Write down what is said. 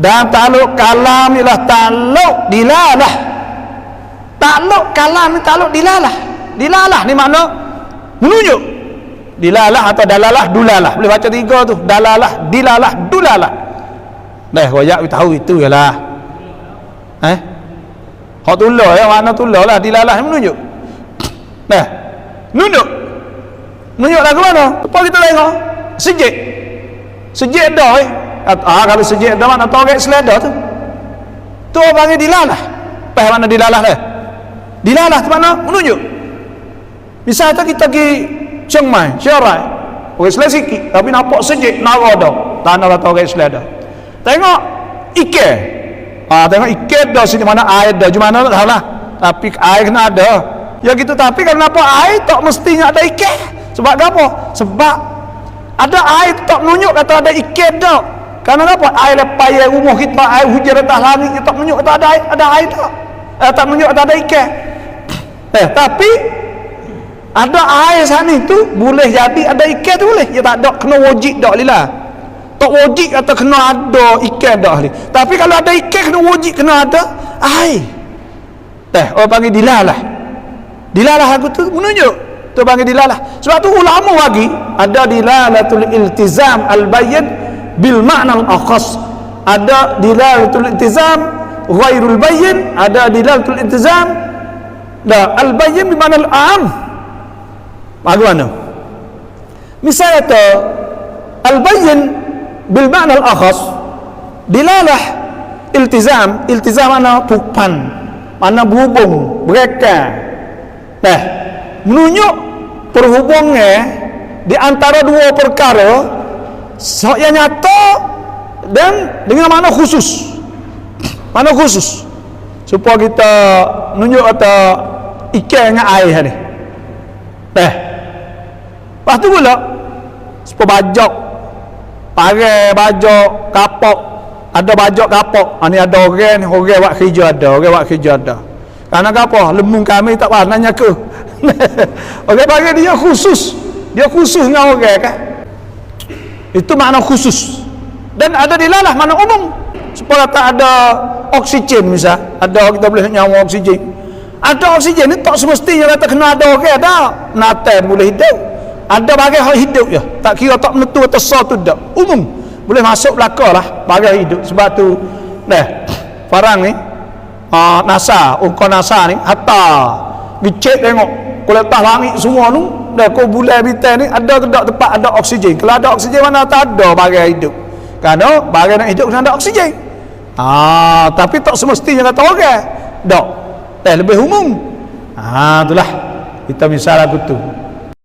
dan takluk kalam ialah takluk dilalah. Takluk kalam ni takluk dilalah. Dilalah ni makna menunjuk. Dilalah atau dalalah dulalah. Boleh baca tiga tu. Dalalah dilalah dulalah. Dah wayak tahu itu ialah. Eh? Hak tulah ya makna tulah lah dilalah ni menunjuk. Dah menunjuk. Menunjuk lah ke mana? Apa kita tengok sejik. Sejik dah eh ah kalau sejik dah mana tahu seleda tu? Tu orang panggil dilalah. Apa mana dilalah dah dilalah tu mana menunjuk. Misalnya kita pergi Chiang Mai, Chiang orang Islam sikit tapi nampak sejik nara dah. Tanah kata orang dah tengok ikan ah, tengok ikan dah sini mana air dah. Cuma mana tak lah? Tapi air kena ada. Ya gitu. Tapi nampak air tak mestinya ada ikan sebab apa? sebab ada air tak menunjuk kata ada ikan dah kerana apa? air lepas air rumah kita air hujan atas langit tak menunjuk kata ada air ada air tak? Eh, tak menunjuk kata ada ikan eh tapi ada air sana tu boleh jadi ada ikan tu boleh. Ya tak ada kena wajib dak lila. Tak wajib atau kena ada ikan dak ni tapi kalau ada ikan kena wajib kena ada air. Teh orang panggil dilalah. Dilalah aku tu menunjuk. Tu panggil dilalah. Sebab tu ulama lagi ada dilalatul iltizam al bayyin bil makna al akhas. Ada dilalatul iltizam ghairul bayyin ada dilalatul iltizam dah al bayyin bi makna al am bagaimana misalnya tu al-bayyin bil makna al-akhas dilalah iltizam. Iltizam mana? Pupan. Mana berhubung mereka nah menunjuk perhubungnya di antara dua perkara yang nyata dan dengan mana khusus. Mana khusus. Supaya kita menunjuk atau ikan dengan air ni. Eh. Lepas tu pula Sepuluh bajak Parai bajak Kapok. Ada bajak kapok. Ha, Ni ada orang ni Orang buat kerja ada Orang buat kerja ada. Kerana apa? Lemung kami tak pernah nanya ke Orang panggil dia khusus. Dia khusus dengan orang kan Itu makna khusus. Dan ada di lalah Mana umum. Supaya tak ada Oksigen misal. Ada kita boleh nyawa oksigen. Ada oksigen ni tak semestinya kata kena ada orang okay, ada natal boleh hidup. Ada bagai hal hidup ya tak kira tak menentu atau sah tu tak. Umum. Boleh masuk belaka lah bagai hidup. Sebab tu dah farang ni uh, NASA ukar NASA ni hatta dicek tengok. Kulit atas langit semua tu dah kau bulan bintang ni ada ke tak tempat ada oksigen? Kalau ada oksigen mana tak ada bagai hidup. Kerana bagai nak hidup kena ada oksigen. Ah, tapi tak semestinya kata orang. Tak eh, lebih umum. Ah itulah. Kita misal aku tu